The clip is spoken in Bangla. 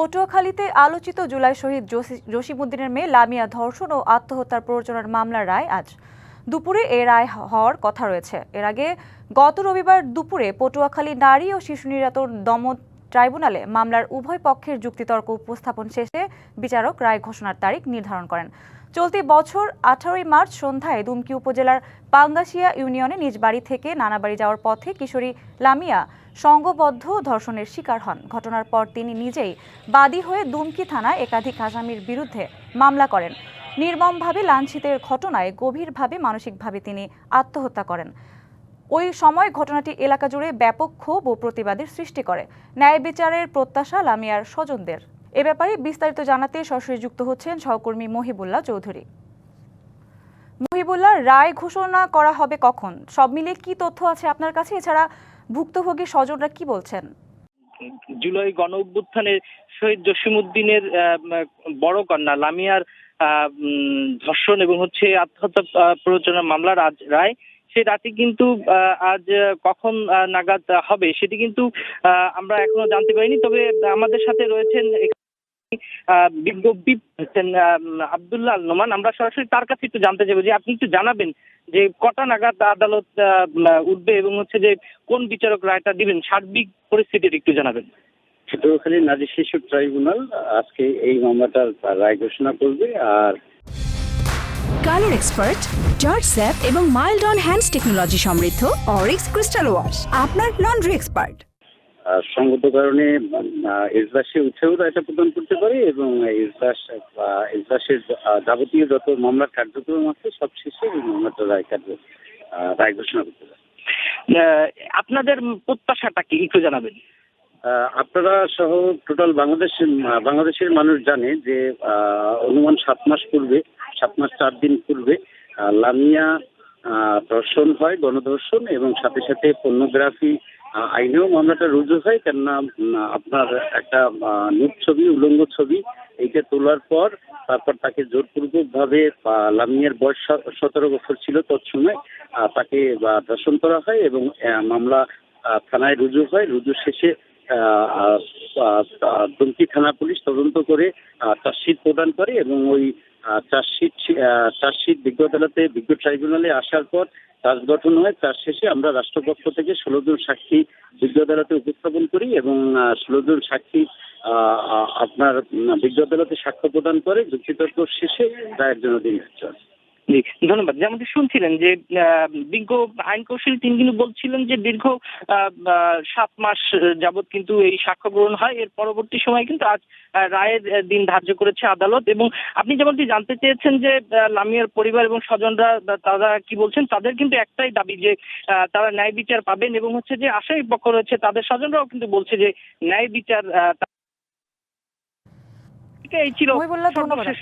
পটুয়াখালীতে আলোচিত জুলাই শহীদ জসিমুদ্দিনের মেয়ে লামিয়া ধর্ষণ ও আত্মহত্যার প্ররোচনার মামলার রায় আজ। দুপুরে এ রায় হওয়ার কথা রয়েছে। এর আগে গত রবিবার দুপুরে পটুয়াখালী নারী ও শিশু নির্যাতন দমন ট্রাইব্যুনালে মামলার উভয় পক্ষের যুক্তিতর্ক উপস্থাপন শেষে বিচারক রায় ঘোষণার তারিখ নির্ধারণ করেন। চলতি বছর আঠারোই মার্চ সন্ধ্যায় দুমকি উপজেলার পাঙ্গাশিয়া ইউনিয়নে নিজ বাড়ি থেকে নানাবাড়ি যাওয়ার পথে কিশোরী লামিয়া সংঘবদ্ধ ধর্ষণের শিকার হন। ঘটনার পর তিনি নিজেই বাদী হয়ে দুমকি থানায় একাধিক আসামির বিরুদ্ধে মামলা করেন। নির্মমভাবে লাঞ্ছিতের ঘটনায় গভীরভাবে, মানসিকভাবে তিনি আত্মহত্যা করেন। ওই সময় ঘটনাটি এলাকা জুড়ে ব্যাপক ক্ষোভ ও প্রতিবাদের সৃষ্টি করে। ন্যায় বিচারের প্রত্যাশা লামিয়ার স্বজনদের। এ ব্যাপারে বিস্তারিত জানাতে সরাসরি যুক্ত হচ্ছেন সহকর্মী মহিবুল্লাহ চৌধুরী। মহিবুল্লাহ রায় ঘোষণা করা হবে কখন? সব মিলিয়ে কি তথ্য আছে আপনার কাছে? এছাড়া ভুক্তভোগী স্বজনরা কি বলছেন? জুলাই গণ অভ্যুত্থানের শহীদ জসিমউদ্দিনের আহ, বড় কন্যা লামিয়ার ধর্ষণ এবং হচ্ছে আত্মহত্যা প্ররোচনা মামলার আজ রায়। সে রাতে কিন্তু আজ কখন নাগাদ হবে সেটি কিন্তু আমরা এখনও জানতে পারিনি। তবে আমাদের সাথে রয়েছেন আহ, বিজ্ঞ বিপ আবদুল্লাহ নোমান। আমরা সরাসরি তার কাছে একটু জানতে চাইব যে আপনি একটু জানাবেন যে কটা নাগাদ আদালত উঠবে এবং হচ্ছে যে কোন বিচারক রায়টা দিবেন সার্বিক পরিস্থিতির একটু জানাবেন। পটুয়াখালী নারী শিশু ট্রাইব্যুনাল আজকে এই মামলাটার রায় ঘোষণা করবে আর কালার এক্সপার্ট জর্জ স্যাপ এবং মাইল্ড অন হ্যান্ডস টেকনোলজি সমৃদ্ধ অরিক্স ক্রিস্টাল ওয়াশ আপনার লন্ড্রি এক্সপার্ট। সঙ্গত কারণে এজলাসে উঠেও রায়টা প্রদান করতে পারে এবং এজলাস এজলাসের যাবতীয় যত মামলার কার্যক্রম আছে সব শেষে এই মামলাটার রায় কার্য রায় ঘোষণা করতে পারে। আপনাদের প্রত্যাশাটা কি একটু জানাবেন। আপনারা সহ টোটাল বাংলাদেশের বাংলাদেশের মানুষ জানে যে আহ, অনুমান সাত মাস পূর্বে সাত মাস চার দিন পূর্বে লামিয়া ধর্ষণ হয় গণধর্ষণ এবং সাথে সাথে পর্নোগ্রাফি আইনেও মামলাটা রুজু হয় কেননা আপনার একটা নুট ছবি, উলঙ্গ ছবি, এইটা তোলার পর তারপর তাকে জোরপূর্বক ভাবে লামিয়ার বয়স সতেরো বছর ছিল তৎসময় তাকে ধর্ষণ করা হয় এবং মামলা থানায় রুজু হয়। রুজু শেষে দুমকি থানা পুলিশ তদন্ত করে চার্জশিট প্রদান করে এবং ওই চার্জশিট বিজ্ঞ আদালতে, বিজ্ঞ ট্রাইব্যুনালে আসার পর চার্জ গঠন হয় তার শেষে আমরা রাষ্ট্রপক্ষ থেকে ষোলো জন সাক্ষী বিজ্ঞ আদালতে উপস্থাপন করি এবং ষোলো জন সাক্ষী আপনার বিজ্ঞ আদালতে সাক্ষ্য প্রদান করে যুক্তিতর্ক শেষে রায়ের জন্য দিন হয়। জি ধন্যবাদ। যেমনটি শুনছিলেন যে বিজ্ঞ আইন কৌশলী তিনি কিন্তু বলছিলেন যে দীর্ঘ সাত মাস যাবত কিন্তু এই সাক্ষ্য গ্রহণ হয়। এর পরবর্তী সময় কিন্তু আজ রায়ের দিন ধার্য করেছে আদালত। এবং আপনি যেমনটি জানতে চেয়েছেন যে লামিয়ার পরিবার এবং স্বজনরা তারা কি বলছেন তাদের কিন্তু একটাই দাবি যে তারা ন্যায় বিচার পাবেন এবং হচ্ছে যে আসামি পক্ষ রয়েছে তাদের স্বজনরাও কিন্তু বলছে যে ন্যায় বিচার এই ছিল ধন্যবাদ সর্বশেষ